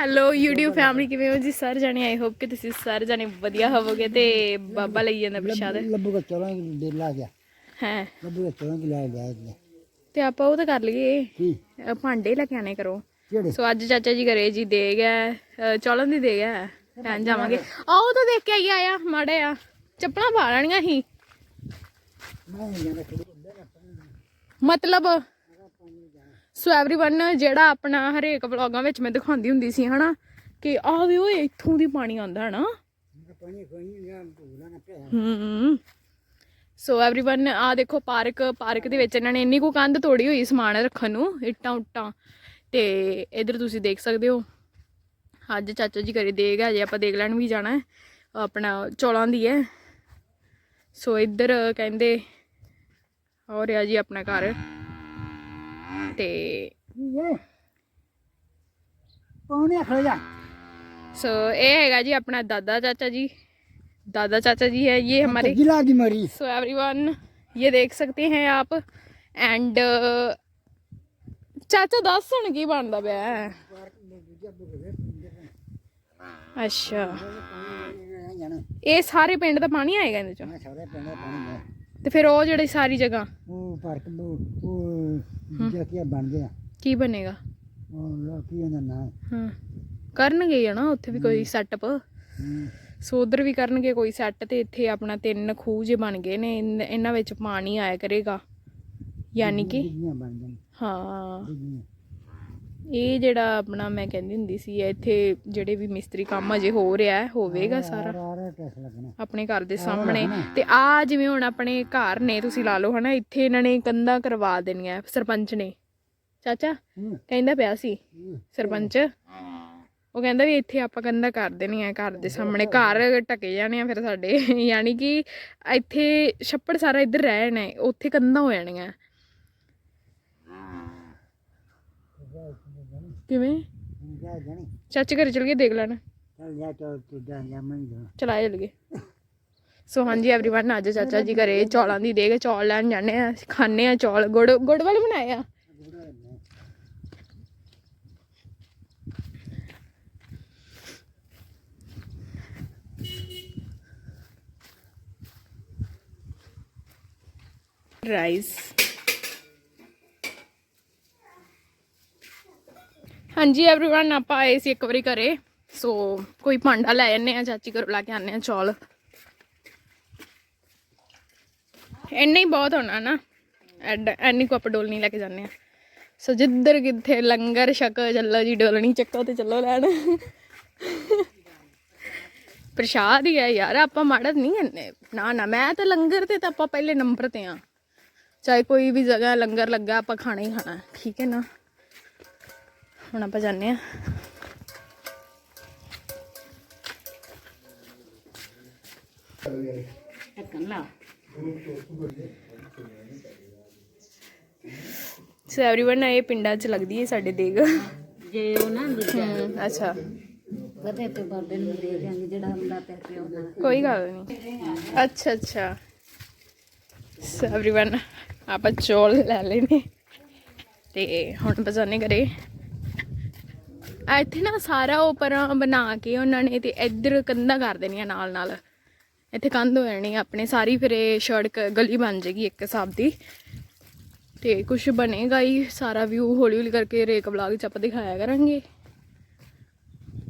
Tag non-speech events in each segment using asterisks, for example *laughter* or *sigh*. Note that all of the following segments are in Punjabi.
ਹੈਲੋ YouTube ਫੈਮਿਲੀ ਕਿਵੇਂ ਹੋ ਜੀ? ਸਾਰੇ ਜਾਣੇ ਆਈ ਹੋਪ ਕਿ ਤੁਸੀਂ ਸਾਰੇ ਜਾਣੇ ਵਧੀਆ ਹੋਵੋਗੇ ਤੇ ਬਾਬਾ ਲਈ ਜਾਂਦਾ ਪ੍ਰਸ਼ਾਦ। ਲੱਭੂ ਕਾ ਚੋਰਾਂ ਦੇ ਲਾ ਗਿਆ। ਹੈ। ਲੱਭੂ ਕਾ ਚੋਰਾਂ ਦੀ ਲਾ ਗਿਆ ਤੇ ਆਪਾਂ ਉਹ ਤਾਂ ਕਰ ਲਈਏ। ਭਾਂਡੇ ਲੈ ਕੇ ਆਣੇ ਕਰੋ। ਸੋ ਅੱਜ ਚਾਚਾ ਜੀ ਘਰੇ ਜੀ ਦੇ ਗਿਆ। ਚੌਲਾਂ ਦੀ ਦੇ ਗਿਆ। ਲੈਣ ਜਾਵਾਂਗੇ। ਆਓ ਤਾਂ ਦੇਖ ਕੇ ਆਈ ਆਇਆ ਮਾੜੇ ਆ ਚੱਪਲਾਂ ਪਾ ਲੈਣੀਆਂ ਸੀ। ਮਤਲਬ ਸੋ एवरीवन ਜਿਹੜਾ ਆਪਣਾ ਹਰੇਕ ਵਲੌਗਾਂ ਵਿੱਚ ਮੈਂ ਦਿਖਾਉਂਦੀ ਹੁੰਦੀ ਸੀ ਹਨਾ ਕਿ ਆਹ ਵੀ ਓਏ ਇੱਥੋਂ ਦੀ ਪਾਣੀ ਆਉਂਦਾ ਹਨਾ ਪਾਣੀ ਕੋਈ ਨਹੀਂ ਗਿਆ ਭੂਲਾ ਨਾ ਪਿਆ ਹਮ ਸੋ एवरीवन ਆ ਦੇਖੋ ਪਾਰਕ ਪਾਰਕ ਦੇ ਵਿੱਚ ਇਹਨਾਂ ਨੇ ਇੰਨੀ ਕੁ ਕੰਧ ਤੋੜੀ ਹੋਈ ਸਮਾਨ ਰੱਖਣ ਨੂੰ ਇੱਟਾਂ ਉੱਟਾਂ ਤੇ ਇਧਰ ਤੁਸੀਂ ਦੇਖ ਸਕਦੇ ਹੋ ਅੱਜ ਚਾਚਾ ਜੀ ਘਰੇ ਦੇਗ ਹੈ ਜੇ ਆਪਾਂ ਦੇਖ ਲੈਣ ਵੀ ਜਾਣਾ ਹੈ ਆਪਣਾ ਚੌਲਾਂ ਦੀ ਹੈ ਸੋ ਇੱਧਰ ਕਹਿੰਦੇ ਹੋ ਰਿਹਾ ਜੀ ਆਪਣਾ ਘਰ ਤੇ ਇਹ ਪਾਣੀ ਖੜ ਜਾ ਸੋ ਇਹ ਹੈਗਾ ਜੀ ਆਪਣਾ ਦਾਦਾ ਚਾਚਾ जी दादा चाचा जी है ये हमारे ਗਿਲਾ ਦੀ ਮਰੀ सो एवरीवन ये देख सकते हैं आप एंड ਚਾਚਾ ਦੱਸ ਹੁਣ ਕੀ ਬਣਦਾ ਪਿਆ ਹੈ ਅੱਛਾ ਜਾਣਾ ਇਹ ਸਾਰੇ ਪਿੰਡ ਦਾ ਪਾਣੀ ਆਏਗਾ ਇਹਦੇ ਚੋਂ ਮੈਂ ਸਾਰੇ ਪਿੰਡ ਦਾ ਪਾਣੀ ਗਿਆ ਤੇ ਫਿਰ ਉਹ ਜਿਹੜੀ ਸਾਰੀ ਜਗ੍ਹਾ ਉਹ ਪਾਰਕ ਉਹ ਜਿਹਾ ਕੀ ਬਣ ਗਿਆ ਕੀ ਬਣੇਗਾ? ਉਹ ਲੋਕੀ ਇਹਦਾ ਨਾਂ ਹਾਂ। ਕਰਨਗੇ ਹੀ ਨਾ ਉੱਥੇ ਵੀ ਕੋਈ ਸੈਟਅਪ ਸੋ ਉਧਰ ਵੀ ਕਰਨਗੇ ਕੋਈ ਸੈੱਟ ਤੇ ਇੱਥੇ ਆਪਣਾ ਤਿੰਨ ਖੂਹ ਜੇ ਬਣ ਗਏ ਨੇ ਇਹਨਾਂ ਵਿੱਚ ਪਾਣੀ ਆਇਆ ਕਰੇਗਾ। ਯਾਨੀ ਕਿ ਹਾਂ। ਇਹ ਜਿਹੜਾ ਆਪਣਾ ਮੈਂ ਕਹਿੰਦੀ ਹੁੰਦੀ ਸੀ ਇੱਥੇ ਜਿਹੜੇ ਵੀ ਮਿਸਤਰੀ ਕੰਮ ਅਜੇ ਹੋ ਰਿਹਾ ਹੈ ਹੋਵੇਗਾ ਸਾਰਾ। ਆਪਣੇ ਘਰ ਦੇ ਸਾਹਮਣੇ। ਤੇ ਆ ਜਿਵੇਂ ਹੁਣ ਆਪਣੇ ਘਰ ਨੇ ਤੁਸੀਂ ਲਾ ਲਓ ਹਨਾ ਇੱਥੇ ਇਹਨਾਂ ਨੇ ਕੰਧਾਂ ਕਰਵਾ ਦੇਣੀਆਂ ਸਰਪੰਚ ਨੇ। ਚਾਚਾ ਕਹਿੰਦਾ ਪਿਆ ਸੀ ਹੂੰ। ਸਰਪੰਚ। ਉਹ ਕਹਿੰਦਾ ਵੀ ਇੱਥੇ ਆਪਾਂ ਕੰਧਾਂ ਕਰ ਦੇਣੀਆਂ ਘਰ ਦੇ ਸਾਹਮਣੇ। ਘਰ ਟਕੇ ਜਾਣੇ ਆ ਫਿਰ ਸਾਡੇ। ਯਾਨੀ ਕਿ ਇੱਥੇ ਛੱਪੜ ਸਾਰਾ ਇੱਧਰ ਰਹਿ ਜਾਣਾ ਹੈ, ਉੱਥੇ ਕੰਧਾਂ ਹੋ ਜਾਣੀਆਂ। ਕਿਵੇਂ ਜਾ ਜਾਣੀ ਚਾਚੇ ਘਰੇ ਚਲ ਗਏ ਦੇਖ ਲੈਣਾ ਚੱਲ ਜਾ ਚੱਲ ਤੂੰ ਜਾ ਜਾ ਮੈਂ ਜਾ ਚਲਾਏ ਚਲ ਗਏ ਸੋ ਹਾਂਜੀ एवरीवन ਅੱਜ ਚਾਚਾ ਜੀ ਘਰੇ ਚੌਲਾਂ ਦੀ ਦੇਗੇ ਚੌਲ ਲੈਣ ਜਾਂਦੇ ਆ ਖਾਣੇ ਆ ਚੌਲ ਗੁੜ ਗੁੜ ਵਾਲੇ ਬਣਾਏ ਆ ਰਾਈਸ ਹਾਂਜੀ एवरीवन ਆਪਾਂ ਆਏ ਸੀ ਇੱਕ ਵਾਰੀ ਘਰੇ ਸੋ ਕੋਈ ਭਾਂਡਾ ਲੈ ਜੰਨੇ ਆ ਚਾਚੀ ਘਰੋਂ ਲਾ ਕੇ ਆਨੇ ਆ ਚੌਲ ਇੰਨਾ ਹੀ ਬਹੁਤ ਹੋਣਾ ਨਾ ਐਡ ਐਨੀ ਕੋ ਆਪਾਂ ਡੋਲ ਨਹੀਂ ਲੈ ਕੇ ਜਾਂਦੇ ਆ ਸੋ ਜਿੱਧਰ ਕਿੱਥੇ ਲੰਗਰ ਛਕ ਚੱਲੋ ਜੀ ਡੋਲਣੀ ਚੱਕੋ ਤੇ ਚੱਲੋ ਲੈਣ ਪ੍ਰਸ਼ਾਦ ਹੀ ਹੈ ਯਾਰ ਆਪਾਂ ਮਾੜਾ ਨਹੀਂ ਇੰਨੇ ਨਾ ਨਾ ਮੈਂ ਤਾਂ ਲੰਗਰ ਤੇ ਤਾਂ ਆਪਾਂ ਪਹਿਲੇ ਨੰਬਰ ਤੇ ਆ ਚਾਹੇ ਕੋਈ ਵੀ ਜਗ੍ਹਾ ਲੰਗਰ ਲੱਗਾ ਆਪਾਂ ਖਾਣਾ ਹੀ ਖਾਣਾ ਠੀਕ ਹੈ ਨਾ ਹੁਣ ਆਪਾਂ ਜਾਂਦੇ ਆ ਟੱਕਣ ਲਾ ਸੋ एवरीवन ਇਹ ਪਿੰਡਾਂ 'ਚ ਲੱਗਦੀ ਹੈ ਸਾਡੇ ਦੇਗ ਜੇ ਉਹ ਨਾ ਦੂਜਾ ਹਮ, ਅੱਛਾ ਕਦੇ ਤੇ ਬਾਬੇ ਨੂੰ ਦੇ ਦਿਆਂਗੇ ਜਿਹੜਾ ਹੁੰਦਾ ਪਿਆ ਪਿਆ ਉਹਨਾਂ ਕੋਈ ਗੱਲ ਨਹੀਂ ਅੱਛਾ ਅੱਛਾ ਸੋ एवरीवन ਆਪਾਂ ਚੌਲ ਲੈ ਲੈਨੇ ਤੇ ਹੁਣ ਬਜ਼ਾਨੇ ਕਰੇ ਆ ਇੱਥੇ ਨਾ ਸਾਰਾ ਉਹ ਪਰਾਂ ਬਣਾ ਕੇ ਉਹਨਾਂ ਨੇ ਤੇ ਇੱਧਰ ਕੰਧਾਂ ਕਰ ਦੇਣੀਆਂ ਨਾਲ ਨਾਲ। ਇੱਥੇ ਕੰਧ ਹੋ ਜਾਣੀ ਆਪਣੇ, ਸਾਰੀ ਫਿਰ ਇਹ ਸੜਕ ਗਲੀ ਬਣ ਜਾਏਗੀ ਇੱਕ ਹਿਸਾਬ ਦੀ। ਤੇ ਕੁਝ ਬਣੇਗਾ ਹੀ, ਸਾਰਾ ਵਿਊ ਹੌਲੀ ਹੌਲੀ ਕਰਕੇ ਰੇਕ ਵਲੌਗ ਚ ਆਪਾਂ ਦਿਖਾਇਆ ਕਰਾਂਗੇ।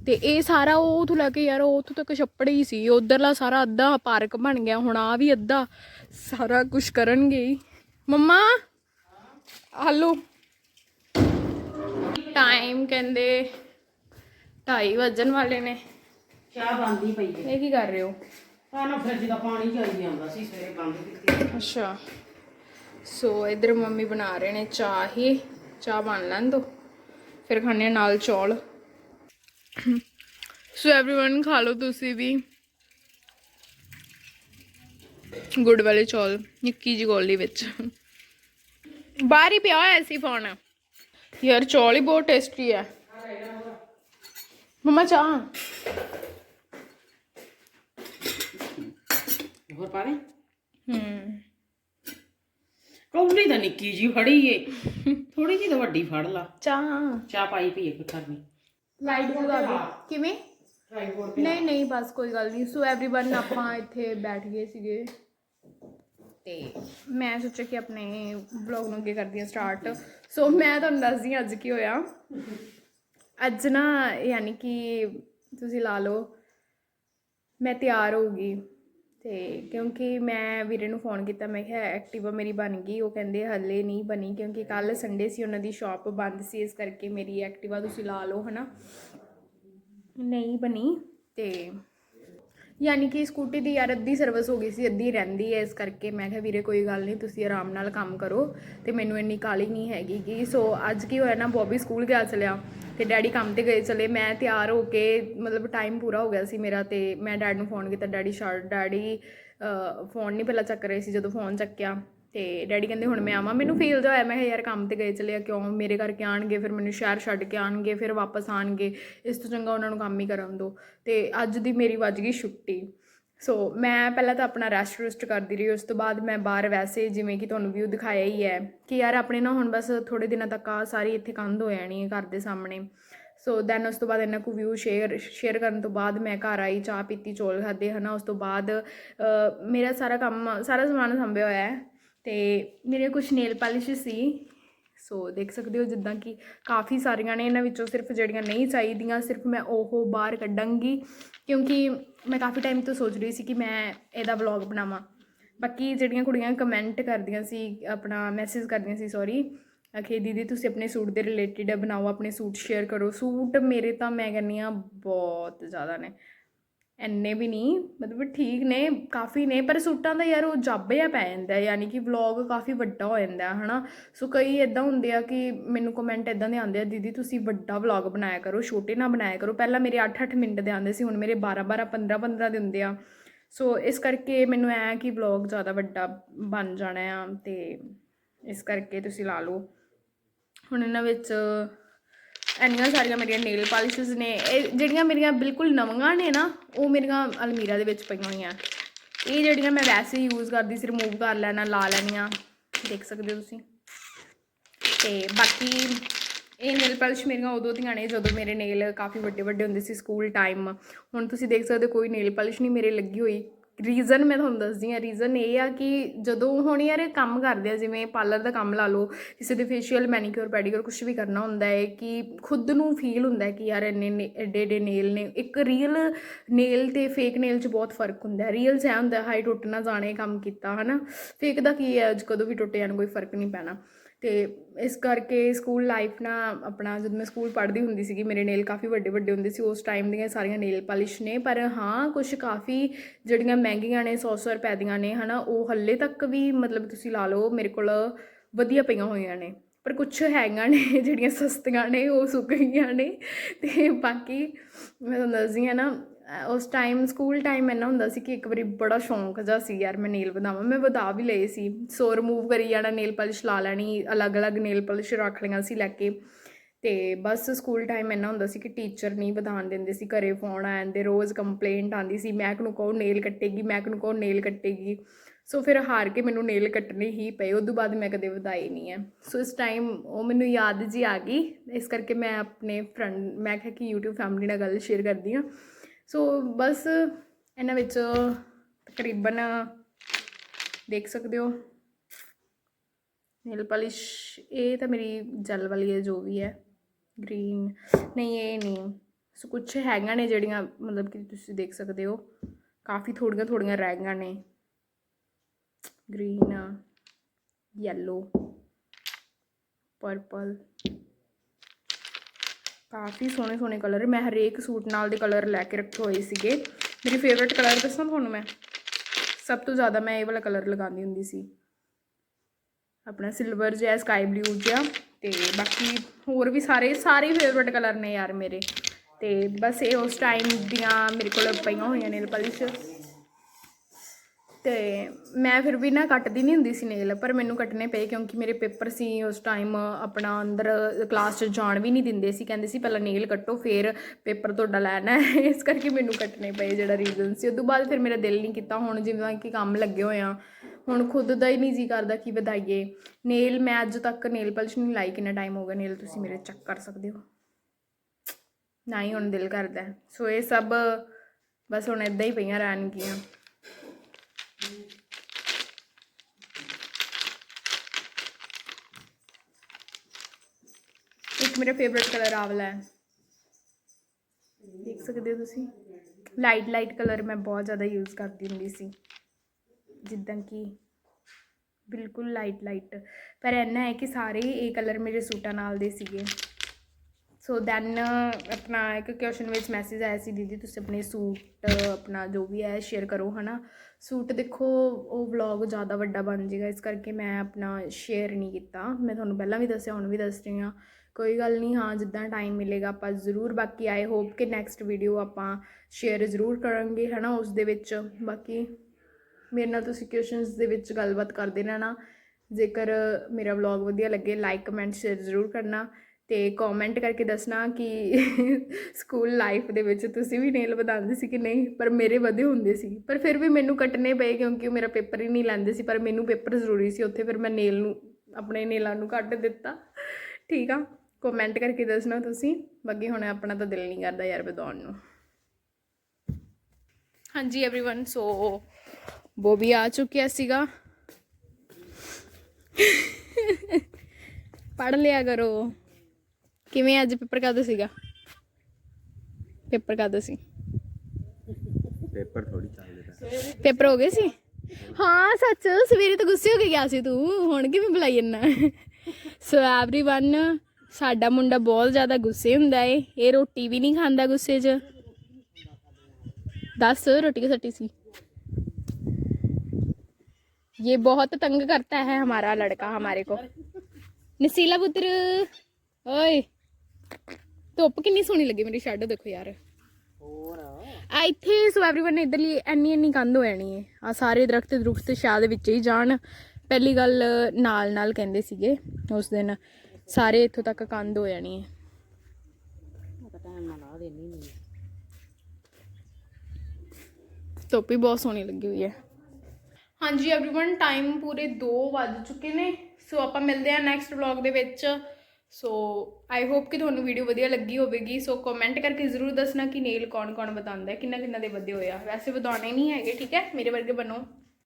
ਤੇ ਇਹ ਸਾਰਾ ਉਹ ਤੋਂ ਲੈ ਕੇ ਯਾਰ ਉੱਥੋਂ ਤੱਕ ਛੱਪੜ ਹੀ ਸੀ। ਉਧਰਲਾ ਸਾਰਾ ਅੱਧਾ ਪਾਰਕ ਬਣ ਗਿਆ, ਹੁਣ ਆ ਵੀ ਅੱਧਾ। ਸਾਰਾ ਕੁਝ ਕਰਨਗੇ ਹੀ। ਮੰਮਾ ਹਲੋ ਟਾਈਮ ਕਹਿੰਦੇ 2:30 ਵੱਜਣ ਵਾਲੇ ਨੇ ਚਾਹ ਬੰਦੀ ਪਈ ਹੈ ਇਹ ਕੀ ਕਰ ਰਹੇ ਹੋ ਆ ਨਾ ਫਰਿੱਜ ਦਾ ਪਾਣੀ ਚਾਹੀਦਾ ਹੁੰਦਾ ਸੀ ਸਵੇਰੇ ਬੰਦ ਕੀਤੀ ਅੱਛਾ ਸੋ ਇਧਰ ਮੰਮੀ ਬਣਾ ਰਹੇ ਨੇ ਚਾਹ ਹੀ ਚਾਹ ਬਣ ਲੈਣ ਦੋ ਫਿਰ ਖਾਣੇ ਆ ਨਾਲ ਚੌਲ ਸੋ एवरीवन ਖਾ ਲਓ ਤੁਸੀਂ ਵੀ ਗੁੜ ਵਾਲੇ ਚੌਲ ਨਿੱਕੀ ਜਿਹੀ ਗੋਲੀ ਵਿੱਚ ਬਾਹਰ ਹੀ ਪਿਆ ਹੋਇਆ ਸੀ ਫੋਨ ਯਾਰ ਚੌਲ ਹੀ ਬਹੁਤ ਟੇਸਟੀ ਹੈ ਮਮਾ ਚਾਹ ਹੋਰ ਪਾਵੇ ਹੂੰ ਕੌਲੀ ਤਾਂ ਨਿੱਕੀ ਜੀ ਫੜੀ ਏ ਥੋੜੀ ਜਿਹੀ ਤਾਂ ਵੱਡੀ ਫੜ ਲਾ ਚਾਹ ਚਾਹ ਪਾਈ ਪਈ ਇੱਕ ਕਰਨੀ ਲਾਈਟ ਬੁਲਾ ਦਿਓ ਕਿਵੇਂ ਟ੍ਰਾਈਪੋਡ ਨਹੀਂ ਨਹੀਂ ਬਸ ਕੋਈ ਗੱਲ ਨਹੀਂ ਸੋ एवरीवन ਆਪਾਂ ਇੱਥੇ ਬੈਠ ਗਏ ਸੀਗੇ ਤੇ ਮੈਂ ਸੋਚਿਆ ਕਿ ਆਪਣੇ ਵਲੌਗ ਨੂੰ ਅੱਗੇ ਕਰਦੀ ਹਾਂ ਸਟਾਰਟ ਸੋ ਮੈਂ ਤੁਹਾਨੂੰ ਦੱਸਦੀ ਹਾਂ ਅੱਜ ਕੀ ਹੋਇਆ ਅੱਜ ਨਾ ਯਾਨੀ ਕਿ ਤੁਸੀਂ ਲਾ ਲਓ, ਮੈਂ ਤਿਆਰ ਹੋ ਗਈ ਤੇ ਕਿਉਂਕਿ ਮੈਂ ਵੀਰੇ ਨੂੰ ਫੋਨ ਕੀਤਾ, ਮੈਂ ਕਿਹਾ ਐਕਟਿਵਾ ਮੇਰੀ ਬਣ ਗਈ, ਉਹ ਕਹਿੰਦੇ ਹੱਲੇ ਨਹੀਂ ਬਣੀ ਕਿਉਂਕਿ ਕੱਲ ਸੰਡੇ ਸੀ, ਉਹਨਾਂ ਦੀ ਸ਼ਾਪ ਬੰਦ ਸੀ, ਇਸ ਕਰਕੇ ਮੇਰੀ ਐਕਟਿਵਾ ਤੁਸੀਂ ਲਾ ਲਓ, ਹਨਾ। ਨਹੀਂ ਬਣੀ ਤੇ ਯਾਨੀ ਕਿ ਸਕੂਟੀ ਦੀ ਯਾਰ ਅੱਧੀ ਸਰਵਿਸ ਹੋ ਗਈ ਸੀ, ਅੱਧੀ ਰਹਿੰਦੀ ਹੈ, ਇਸ ਕਰਕੇ ਮੈਂ ਕਿਹਾ ਵੀਰੇ ਕੋਈ ਗੱਲ ਨਹੀਂ, ਤੁਸੀਂ ਆਰਾਮ ਨਾਲ ਕੰਮ ਕਰੋ ਤੇ ਮੈਨੂੰ ਇੰਨੀ ਕਾਲੀ ਨਹੀਂ ਹੈਗੀ ਕਿ ਸੋ ਅੱਜ ਕੀ ਹੋਇਆ ਨਾ, ਬੋਬੀ ਸਕੂਲ ਗਿਆ ਚਲਿਆ ਤੇ ਡੈਡੀ ਕੰਮ ਤੇ ਗਏ ਚਲੇ, ਮੈਂ ਤਿਆਰ ਹੋ ਕੇ ਮਤਲਬ ਟਾਈਮ ਪੂਰਾ ਹੋ ਗਿਆ ਸੀ ਮੇਰਾ ਤੇ ਮੈਂ ਡੈਡ ਨੂੰ ਫੋਨ ਕੀਤਾ, ਡੈਡੀ ਸ਼ਾਰਟ ਡੈਡੀ ਫੋਨ ਨਹੀਂ ਪਹਿਲਾਂ ਚੱਕ ਰਹੇ ਸੀ ਜਦੋਂ ਫੋਨ ਚੱਕਿਆ। ਤੇ ਡੈਡੀ ਕਹਿੰਦੇ ਹੁਣ ਮੈਂ ਆਵਾਂ। ਮੈਨੂੰ ਫੀਲ ਜਿਹਾ ਹੋਇਆ, ਮੈਂ ਕਿਹਾ ਯਾਰ ਕੰਮ ਤੇ ਗਏ ਚਲੇ ਆ, ਕਿਉਂ ਮੇਰੇ ਕਰਕੇ ਆਣਗੇ, ਫਿਰ ਮੈਨੂੰ ਸ਼ਹਿਰ ਛੱਡ ਕੇ ਆਣਗੇ, ਫਿਰ ਵਾਪਸ ਆਣਗੇ, ਇਸ ਤੋਂ ਚੰਗਾ ਉਹਨਾਂ ਨੂੰ ਕੰਮ ਹੀ ਕਰਨ ਦਿਓ। ਤੇ ਅੱਜ ਦੀ ਮੇਰੀ ਵੱਜ ਗਈ ਛੁੱਟੀ। ਸੋ ਮੈਂ ਪਹਿਲਾਂ ਤਾਂ ਆਪਣਾ ਰੈਸਟ ਰੁਸਟ ਕਰਦੀ ਰਹੀ, ਉਸ ਤੋਂ ਬਾਅਦ ਮੈਂ ਬਾਹਰ ਵੈਸੇ ਜਿਵੇਂ ਕਿ ਤੁਹਾਨੂੰ ਵਿਊ ਦਿਖਾਇਆ ਹੀ ਹੈ ਕਿ ਯਾਰ ਆਪਣੇ ਨਾ ਹੁਣ ਬਸ ਥੋੜੇ ਦਿਨਾਂ ਤੱਕ ਆ ਸਾਰੀ ਇੱਥੇ ਕੰਧ ਹੋ ਜਾਣੀ ਹੈ ਘਰ ਦੇ ਸਾਹਮਣੇ। ਸੋ ਦੈਨ ਉਸ ਤੋਂ ਬਾਅਦ ਇਹਨਾਂ ਕੋ ਵਿਊ ਸ਼ੇਅਰ ਸ਼ੇਅਰ ਕਰਨ ਤੋਂ ਬਾਅਦ ਮੈਂ ਘਰ ਆਈ, ਚਾਹ ਪੀਤੀ, ਚੌਲ ਖਾਦੇ ਹਨਾ, ਉਸ ਤੋਂ ਬਾਅਦ ਮੇਰਾ ਸਾਰਾ ਕੰਮ, ਸਾਰਾ ਸਮਾਨ ਸੰਭਿਆ ਹੋਇਆ ਹੈ। ਤੇ ਮੇਰੇ ਕੁਝ ਨੇਲ ਪਾਲਿਸ਼ ਸੀ। ਸੋ ਦੇਖ ਸਕਦੇ ਹੋ ਜਿੱਦਾਂ ਕਿ ਕਾਫੀ ਸਾਰੀਆਂ ਨੇ ਇਹਨਾਂ ਵਿੱਚੋਂ ਸਿਰਫ ਜਿਹੜੀਆਂ ਨਹੀਂ ਚਾਹੀਦੀਆਂ, ਸਿਰਫ ਮੈਂ ਉਹ ਬਾਹਰ ਕੱਢਾਂਗੀ। ਕਿਉਂਕਿ ਮੈਂ ਕਾਫੀ ਟਾਈਮ ਤੋਂ ਸੋਚ ਰਹੀ ਸੀ ਕਿ ਮੈਂ ਇਹਦਾ ਵਲੌਗ ਬਣਾਵਾਂ। ਬਾਕੀ ਜਿਹੜੀਆਂ ਕੁੜੀਆਂ ਕਮੈਂਟ ਕਰਦੀਆਂ ਸੀ, ਆਪਣਾ ਮੈਸੇਜ ਕਰਦੀਆਂ ਸੀ ਸੌਰੀ ਅਖੇ ਦੀਦੀ ਤੁਸੀਂ ਆਪਣੇ ਸੂਟ ਦੇ ਰਿਲੇਟਡ ਬਣਾਓ, ਆਪਣੇ ਸੂਟ ਸ਼ੇਅਰ ਕਰੋ। ਸੂਟ ਮੇਰੇ ਤਾਂ ਮੈਂ ਕਹਿੰਦੀ ਆ ਬਹੁਤ ਜ਼ਿਆਦਾ ਨੇ। ਇੰਨੇ ਵੀ ਨਹੀਂ, ਮਤਲਬ ਠੀਕ ਨੇ, ਕਾਫੀ ਨੇ, ਪਰ ਸੂਟਾਂ ਦਾ ਯਾਰ ਉਹ ਜਾਬਿਆ ਪੈ ਜਾਂਦਾ ਯਾਨੀ ਕਿ ਵਲੌਗ ਕਾਫੀ ਵੱਡਾ ਹੋ ਜਾਂਦਾ ਹੈ, ਹਨਾ? ਸੋ ਕਈ ਇਦਾਂ ਹੁੰਦੇ ਆ ਕਿ ਮੈਨੂੰ ਕਮੈਂਟ ਇਦਾਂ ਦੇ ਆਉਂਦੇ ਆ, ਦੀਦੀ, ਤੁਸੀਂ ਵੱਡਾ ਵਲੌਗ ਬਣਾਇਆ ਕਰੋ, ਛੋਟੇ ਨਾ ਬਣਾਇਆ ਕਰੋ। ਪਹਿਲਾਂ ਮੇਰੇ 8-8 ਮਿੰਟ ਦੇ ਆਉਂਦੇ ਸੀ, ਹੁਣ ਮੇਰੇ 12-12 15-15 ਦੇ ਹੁੰਦੇ ਆ। ਸੋ ਇਸ ਕਰਕੇ ਮੈਨੂੰ ਐ ਕਿ ਵਲੌਗ ਜ਼ਿਆਦਾ ਵੱਡਾ ਬਣ ਜਾਣਾ ਆ ਤੇ ਇਸ ਕਰਕੇ ਤੁਸੀਂ ਲਾ ਲਓ। ਹੁਣ ਇਹਨਾਂ ਵਿੱਚ ਇੰਨੀਆਂ ਸਾਰੀਆਂ ਮੇਰੀਆਂ ਨੇਲ ਪਾਲਿਸ਼ਸ ਨੇ। ਇਹ ਜਿਹੜੀਆਂ ਮੇਰੀਆਂ ਬਿਲਕੁਲ ਨਵੀਆਂ ਨੇ ਨਾ, ਉਹ ਮੇਰੀਆਂ ਅਲਮੀਰਾ ਦੇ ਵਿੱਚ ਪਈਆਂ ਹੋਈਆਂ। ਇਹ ਜਿਹੜੀਆਂ ਮੈਂ ਵੈਸੇ ਯੂਜ਼ ਕਰਦੀ ਸੀ ਰਿਮੂਵ ਕਰ ਲੈਣਾ, ਲਾ ਲੈਣੀਆਂ। ਦੇਖ ਸਕਦੇ ਹੋ ਤੁਸੀਂ। ਤੇ ਬਾਕੀ ਇਹ ਨੇਲ ਪਾਲਿਸ਼ ਮੇਰੀਆਂ ਉਦੋਂ ਦੀਆਂ ਨੇ, ਜਦੋਂ ਮੇਰੇ ਨੇਲ ਕਾਫੀ ਵੱਡੇ ਵੱਡੇ ਹੁੰਦੇ ਸੀ ਸਕੂਲ ਟਾਈਮ ਹੁਣ ਤੁਸੀਂ ਦੇਖ ਸਕਦੇ ਹੋ, ਕੋਈ ਨੇਲ ਪਾਲਿਸ਼ ਨਹੀਂ ਮੇਰੇ ਲੱਗੀ ਹੋਈ। ਰੀਜ਼ਨ ਮੈਂ ਤੁਹਾਨੂੰ ਦੱਸਦੀ ਹਾਂ ਰੀਜ਼ਨ ਇਹ ਆ ਕਿ ਜਦੋਂ ਹੁਣ ਯਾਰ ਕੰਮ ਕਰਦੇ ਆ, ਜਿਵੇਂ ਪਾਰਲਰ ਦਾ ਕੰਮ ਲਾ ਲਓ, ਕਿਸੇ ਦੇ ਫੇਸ਼ੀਅਲ ਮੈਨੀਕਿਉਰ ਪੈਡੀਕਿਉਰ ਕੁਝ ਵੀ ਕਰਨਾ ਹੁੰਦਾ ਹੈ ਕਿ ਖੁਦ ਨੂੰ ਫੀਲ ਹੁੰਦਾ ਹੈ ਕਿ ਯਾਰ ਇੰਨੇ ਨੇ- ਐਡੇ ਐਡੇ ਨੇਲ ਨੇ। ਇੱਕ ਰੀਅਲ ਨੇਲ ਤੇ ਫੇਕ ਨੇਲ 'ਚ ਬਹੁਤ ਫ਼ਰਕ ਹੁੰਦਾ ਹੈ। ਰੀਅਲ 'ਚ ਐ ਹੁੰਦਾ ਹਾਈ ਟੁੱਟ ਨਾ ਜਾਣੇ ਕੰਮ ਕੀਤਾ, ਹਨਾ। ਫੇਕ ਦਾ ਕੀ ਹੈ, ਅੱਜ ਕਦੋਂ ਵੀ ਟੁੱਟ ਜਾਣ ਕੋਈ ਫ਼ਰਕ ਨਹੀਂ ਪੈਣਾ। ਤੇ ਇਸ ਕਰਕੇ ਸਕੂਲ ਲਾਈਫ ਨਾ ਆਪਣਾ ਜਦ ਮੈਂ ਸਕੂਲ ਪੜ੍ਹਦੀ ਹੁੰਦੀ ਸੀਗੀ, ਮੇਰੇ ਨੇਲ ਕਾਫੀ ਵੱਡੇ ਵੱਡੇ ਹੁੰਦੇ ਸੀ, ਉਸ ਟਾਈਮ ਦੀਆਂ ਸਾਰੀਆਂ ਨੇਲ ਪਾਲਿਸ਼ ਨੇ, ਪਰ ਹਾਂ ਕੁਝ ਕਾਫੀ ਜਿਹੜੀਆਂ ਮਹਿੰਗੀਆਂ ਨੇ 100-100 ਰੁਪਏ ਦੀਆਂ ਨੇ, ਹਨਾ, ਉਹ ਹੱਲੇ ਤੱਕ ਵੀ ਮਤਲਬ ਤੁਸੀਂ ਲਾ ਲਓ, ਮੇਰੇ ਕੋਲ ਵਧੀਆ ਪਈਆਂ ਹੋਈਆਂ ਨੇ, ਪਰ ਕੁਝ ਹੈਗੀਆਂ ਨੇ, *laughs* ਜਿਹੜੀਆਂ ਸਸਤੀਆਂ ਨੇ, ਉਹ ਸੁੱਕ ਗਈਆਂ ਨੇ, ਤੇ ਬਾਕੀ ਮੈਂ ਤੁਹਾਨੂੰ ਦੱਸਦੀ ਹਾਂ ਨਾ ਉਸ ਟਾਈਮ ਸਕੂਲ ਟਾਈਮ ਇੰਨਾ ਹੁੰਦਾ ਸੀ ਕਿ ਇੱਕ ਵਾਰੀ ਬੜਾ ਸ਼ੌਂਕ ਜਿਹਾ ਸੀ ਯਾਰ ਮੈਂ ਨੇਲ ਵਧਾਵਾਂ। ਮੈਂ ਵਧਾ ਵੀ ਲਏ ਸੀ। ਸੋ ਰਿਮੂਵ ਕਰੀ ਜਾਣਾ ਨੇਲ ਪਾਲਿਸ਼ ਲਾ ਲੈਣੀ, ਅਲੱਗ-ਅਲੱਗ ਨੇਲ ਪਾਲਿਸ਼ ਰੱਖ ਲਈਆਂ ਸੀ ਲੈ ਕੇ। ਤੇ ਬਸ ਸਕੂਲ ਟਾਈਮ ਇੰਨਾ ਹੁੰਦਾ ਸੀ ਕਿ ਟੀਚਰ ਨਹੀਂ ਵਧਾਉਣ ਦਿੰਦੇ ਸੀ, ਘਰੇ ਫੋਨ ਆ ਜਾਂਦੇ ਰੋਜ਼ ਕੰਪਲੇਂਟ ਆਂਦੀ ਸੀ, ਮੈਂ ਨੂੰ ਕਹੋ ਨੇਲ ਕੱਟੇਗੀ, ਮੈਂ ਨੂੰ ਕਹੋ ਨੇਲ ਕੱਟੇਗੀ। ਸੋ ਫਿਰ ਹਾਰ ਕੇ ਮੈਨੂੰ ਨੇਲ ਕੱਟਣੇ ਹੀ ਪਏ ਉਦੋਂ ਬਾਅਦ ਮੈਂ ਕਦੇ ਵਧਾਈ ਨਹੀਂ ਹੈ। ਸੋ ਇਸ ਟਾਈਮ ਉਹ ਮੈਨੂੰ ਯਾਦ ਜੀ ਆ ਗਈ। ਇਸ ਕਰਕੇ ਮੈਂ ਆਪਣੇ ਫਰੈਂਡ ਮੈਂ ਕਿਹਾ ਕਿ YouTube ਫੈਮਿਲੀ ਨਾਲ ਗੱਲ ਸ਼ੇਅਰ ਕਰਦੀ ਹਾਂ। ਸੋ ਬਸ ਇਹਨਾਂ ਵਿੱਚ ਤਕਰੀਬਨ ਦੇਖ ਸਕਦੇ ਹੋ। ਨੇਲ ਪਾਲਿਸ਼ ਇਹ ਤਾਂ ਮੇਰੀ ਜੈਲ ਵਾਲੀ ਹੈ, ਜੋ ਵੀ ਹੈ। ਗ੍ਰੀਨ ਨਹੀਂ, ਇਹ ਨਹੀਂ। ਸੋ ਕੁਝ ਹੈਗੀਆਂ ਨੇ ਜਿਹੜੀਆਂ ਮਤਲਬ ਕਿ ਤੁਸੀਂ ਦੇਖ ਸਕਦੇ ਹੋ। ਕਾਫੀ ਥੋੜੀਆਂ ਥੋੜੀਆਂ ਰਹਿ ਗਈਆਂ ਨੇ। ਗ੍ਰੀਨ ਯੈਲੋ ਪਰਪਲ ਕਾਫੀ ਸੋਹਣੇ ਸੋਹਣੇ ਕਲਰ, ਮੈਂ ਹਰੇਕ ਸੂਟ ਨਾਲ ਦੇ ਕਲਰ ਲੈ ਕੇ ਰੱਖੇ ਹੋਏ ਸੀਗੇ। ਮੇਰੀ ਫੇਵਰਿਟ ਕਲਰ ਦੱਸਾਂ ਤੁਹਾਨੂੰ ਮੈਂ? ਸਭ ਤੋਂ ਜ਼ਿਆਦਾ ਮੈਂ ਇਹ ਵਾਲਾ ਕਲਰ ਲਗਾਉਂਦੀ ਹੁੰਦੀ ਸੀ। ਆਪਣਾ ਸਿਲਵਰ ਜਿਹਾ ਸਕਾਈ ਬਲੂ ਜਿਹਾ ਤੇ ਬਾਕੀ ਹੋਰ ਵੀ ਸਾਰੇ ਸਾਰੇ ਫੇਵਰਿਟ ਕਲਰ ਨੇ ਯਾਰ ਮੇਰੇ। ਤੇ ਬਸ ਇਹ ਉਸ ਟਾਈਮ ਦੀਆਂ ਮੇਰੇ ਕੋਲ ਪਈਆਂ ਹੋਈਆਂ ਨੇ ਪਾਲਿਸ਼ ਤੇ ਮੈਂ ਫਿਰ ਵੀ ਨਾ ਕੱਟਦੀ ਨਹੀਂ ਹੁੰਦੀ ਸੀ ਨੇਲ ਪਰ ਮੈਨੂੰ ਕੱਟਣੇ ਪਏ ਕਿਉਂਕਿ ਮੇਰੇ ਪੇਪਰ ਸੀ ਉਸ ਟਾਈਮ ਆਪਣਾ ਅੰਦਰ ਕਲਾਸ 'ਚ ਜਾਣ ਵੀ ਨਹੀਂ ਦਿੰਦੇ ਸੀ, ਕਹਿੰਦੇ ਸੀ ਪਹਿਲਾਂ ਨੇਲ ਕੱਟੋ, ਫਿਰ ਪੇਪਰ ਤੁਹਾਡਾ ਲੈਣਾ ਹੈ। *laughs* ਇਸ ਕਰਕੇ ਮੈਨੂੰ ਕੱਟਣੇ ਪਏ ਜਿਹੜਾ ਰੀਜ਼ਨ ਸੀ। ਉਦੋਂ ਬਾਅਦ ਫਿਰ ਮੇਰਾ ਦਿਲ ਨਹੀਂ ਕੀਤਾ, ਹੁਣ ਜਿਵੇਂ ਕਿ ਕੰਮ ਲੱਗੇ ਹੋਏ ਆ ਹੁਣ ਖੁਦ ਦਾ ਹੀ ਨਹੀਂ ਜੀ ਕਰਦਾ ਕਿ ਵਧਾਈਏ। ਨੇਲ ਮੈਂ ਅੱਜ ਤੱਕ ਨੇਲ ਪਾਲਿਸ਼ ਨਹੀਂ ਲਾਈ, ਕਿੰਨਾ ਟਾਈਮ ਹੋ ਗਿਆ ਨੇਲ ਤੁਸੀਂ ਮੇਰੇ ਚੈੱਕ ਕਰ ਸਕਦੇ ਹੋ। ਨਾ ਹੀ ਹੁਣ ਦਿਲ ਕਰਦਾ। ਸੋ ਇਹ ਸਭ ਬਸ ਹੁਣ ਇਦਾਂ ਹੀ ਪਈਆਂ ਰਹਿਣਗੀਆਂ। ਮੇਰਾ ਫੇਵਰਿਟ ਕਲਰ ਆਵਲਾ ਹੈ। ਦੇਖ ਸਕਦੇ ਹੋ ਤੁਸੀਂ? ਲਾਈਟ ਲਾਈਟ ਕਲਰ ਮੈਂ ਬਹੁਤ ਜ਼ਿਆਦਾ ਯੂਜ਼ ਕਰਦੀ ਹੁੰਦੀ ਸੀ। ਜਿੱਦਾਂ ਕਿ ਬਿਲਕੁਲ ਲਾਈਟ ਲਾਈਟ ਪਰ ਇੰਨਾ ਹੈ ਕਿ ਸਾਰੇ ਇਹ ਕਲਰ ਮੇਰੇ ਸੂਟਾਂ ਨਾਲ ਦੇ ਸੀਗੇ। ਸੋ ਦੈਨ ਆਪਣਾ ਇੱਕ ਕੁਐਸਚਨ ਵਿੱਚ ਮੈਸੇਜ ਆਇਆ ਸੀ, ਦੀਦੀ, ਤੁਸੀਂ ਆਪਣੇ ਸੂਟ, ਆਪਣਾ ਜੋ ਵੀ ਹੈ ਸ਼ੇਅਰ ਕਰੋ, ਹਨਾ? ਸੂਟ ਦੇਖੋ, ਉਹ ਵਲੌਗ ਜ਼ਿਆਦਾ ਵੱਡਾ ਬਣ ਜਾਏਗਾ। ਇਸ ਕਰਕੇ ਮੈਂ ਆਪਣਾ ਸ਼ੇਅਰ ਨਹੀਂ ਕੀਤਾ। ਮੈਂ ਤੁਹਾਨੂੰ ਪਹਿਲਾਂ ਵੀ ਦੱਸਿਆ, ਹੁਣ ਵੀ ਦੱਸ ਰਹੀ ਹਾਂ। ਕੋਈ ਗੱਲ ਨਹੀਂ, ਹਾਂ, ਜਿੱਦਾਂ ਟਾਈਮ ਮਿਲੇਗਾ ਆਪਾਂ ਜ਼ਰੂਰ ਬਾਕੀ ਆਈ ਹੋਪ ਕਿ ਨੈਕਸਟ ਵੀਡੀਓ ਆਪਾਂ ਸ਼ੇਅਰ ਜ਼ਰੂਰ ਕਰਾਂਗੇ, ਹਨਾ ਉਸ ਦੇ ਵਿੱਚ। ਬਾਕੀ ਮੇਰੇ ਨਾਲ ਤੁਸੀਂ ਕੁਐਸਚਨਸ ਦੇ ਵਿੱਚ ਗੱਲਬਾਤ ਕਰਦੇ ਰਹਿਣਾ। ਜੇਕਰ ਮੇਰਾ ਵਲੌਗ ਵਧੀਆ ਲੱਗੇ ਲਾਈਕ ਕਮੈਂਟ ਸ਼ੇਅਰ ਜ਼ਰੂਰ ਕਰਨਾ ਤੇ ਕਮੈਂਟ ਕਰਕੇ ਦੱਸਣਾ ਕਿ ਸਕੂਲ ਲਾਈਫ ਦੇ ਵਿੱਚ ਤੁਸੀਂ ਵੀ ਨੇਲ ਵਧਾਉਂਦੇ ਸੀ ਕਿ ਨਹੀਂ, ਪਰ ਮੇਰੇ ਵਧੇ ਹੁੰਦੇ ਸੀ। ਪਰ ਫਿਰ ਵੀ ਮੈਨੂੰ ਕੱਟਣੇ ਪਏ ਕਿਉਂਕਿ ਉਹ ਮੇਰਾ ਪੇਪਰ ਹੀ ਨਹੀਂ ਲੈਂਦੇ ਸੀ, ਪਰ ਮੈਨੂੰ ਪੇਪਰ ਜ਼ਰੂਰੀ ਸੀ, ਉੱਥੇ ਫਿਰ ਮੈਂ ਨੇਲ ਨੂੰ, ਆਪਣੇ ਨੇਲਾਂ ਨੂੰ ਕੱਟ ਦਿੱਤਾ। ਠੀਕ ਆ? ਕਮੈਂਟ ਕਰਕੇ ਦੱਸਣਾ ਤੁਸੀਂ ਬਾਕੀ ਹੁਣ ਆਪਣਾ ਤਾਂ ਦਿਲ ਨਹੀਂ ਕਰਦਾ ਯਾਰ ਵਧਾਉਣ ਨੂੰ ਹਾਂਜੀ एवरीवन ਸੋ ਉਹ ਵੀ ਆ ਚੁੱਕਿਆ ਸੀਗਾ ਪੜ ਲਿਆ ਕਰੋ ਕਿਵੇਂ ਅੱਜ ਪੇਪਰ ਕਦੋਂ ਸੀਗਾ ਪੇਪਰ ਕਦੋਂ ਸੀ ਪੇਪਰ ਥੋੜੀ ਚੱਲਦੇ ਤਾਂ ਪੇਪਰ ਹੋ ਗਏ ਸੀ ਹਾਂ ਸੱਚ ਸਵੇਰੇ ਤਾਂ ਗੁੱਸੇ ਹੋ ਕੇ ਗਿਆ ਸੀ ਤੂੰ ਹੁਣ ਕਿਵੇਂ ਬੁਲਾਈ ਜੰਨਾ ਸੋ एवरीवन ਸਾਡਾ ਮੁੰਡਾ ਬਹੁਤ ਜ਼ਿਆਦਾ ਗੁੱਸੇ ਹੁੰਦਾ ਏ ਇਹ ਰੋਟੀ ਵੀ ਨਹੀਂ ਖਾਂਦਾ ਗੁੱਸੇ 'ਚ ਦੱਸ ਰੋਟੀ ਕਿਸ ਸੱਟੀ ਸੀ ये बहुत तंग करता है हमारा लड़का हमारे को नसीला पुत्र ओए ਧੁੱਪ ਕਿੰਨੀ ਸੋਹਣੀ ਲੱਗੀ ਮੇਰੀ ਸ਼ਰਟ ਦੇਖੋ ਯਾਰ ਆ ਇੱਥੇ ਸੋ एवरीवन ਇਧਰਲੀ ਐਨੀ ਐਨੀ ਕੰਧ ਹੋ ਜਾਣੀ ਹੈ ਆ ਸਾਰੇ ਦਰਖਤ ਦਰੁਖਤ ਸ਼ਾਹ ਦੇ ਵਿੱਚ ਹੀ ਜਾਣ ਪਹਿਲੀ ਗੱਲ ਨਾਲ ਨਾਲ ਕਹਿੰਦੇ ਸੀਗੇ ਉਸ ਦਿਨ ਸਾਰੇ ਇੱਥੋਂ ਤੱਕ ਕੰਧ ਹੋ ਜਾਣੀ ਹੈ ਧੁੱਪ ਹੀ ਬਹੁਤ ਸੋਹਣੀ ਲੱਗੀ ਹੋਈ ਹੈ ਹਾਂਜੀ एवरीवन ਟਾਈਮ ਪੂਰੇ 2 ਵੱਜ ਚੁੱਕੇ ਨੇ ਸੋ ਆਪਾਂ ਮਿਲਦੇ ਹਾਂ ਨੈਕਸਟ ਵਲੌਗ ਦੇ ਵਿੱਚ ਸੋ ਆਈ ਹੋਪ ਕਿ ਤੁਹਾਨੂੰ ਵੀਡੀਓ ਵਧੀਆ ਲੱਗੀ ਹੋਵੇਗੀ ਸੋ ਕਮੈਂਟ ਕਰਕੇ ਜ਼ਰੂਰ ਦੱਸਣਾ ਕਿ ਨੇਲ ਕੌਣ ਕੌਣ ਬਤਾਉਂਦਾ ਹੈ ਕਿੰਨਾ ਕਿੰਨਾ ਦੇ ਵਧੇ ਹੋਏ ਆ ਵੈਸੇ ਵਧਾਉਣੇ ਨਹੀਂ ਹੈਗੇ ਠੀਕ ਹੈ ਮੇਰੇ ਵਰਗੇ ਬਣੋ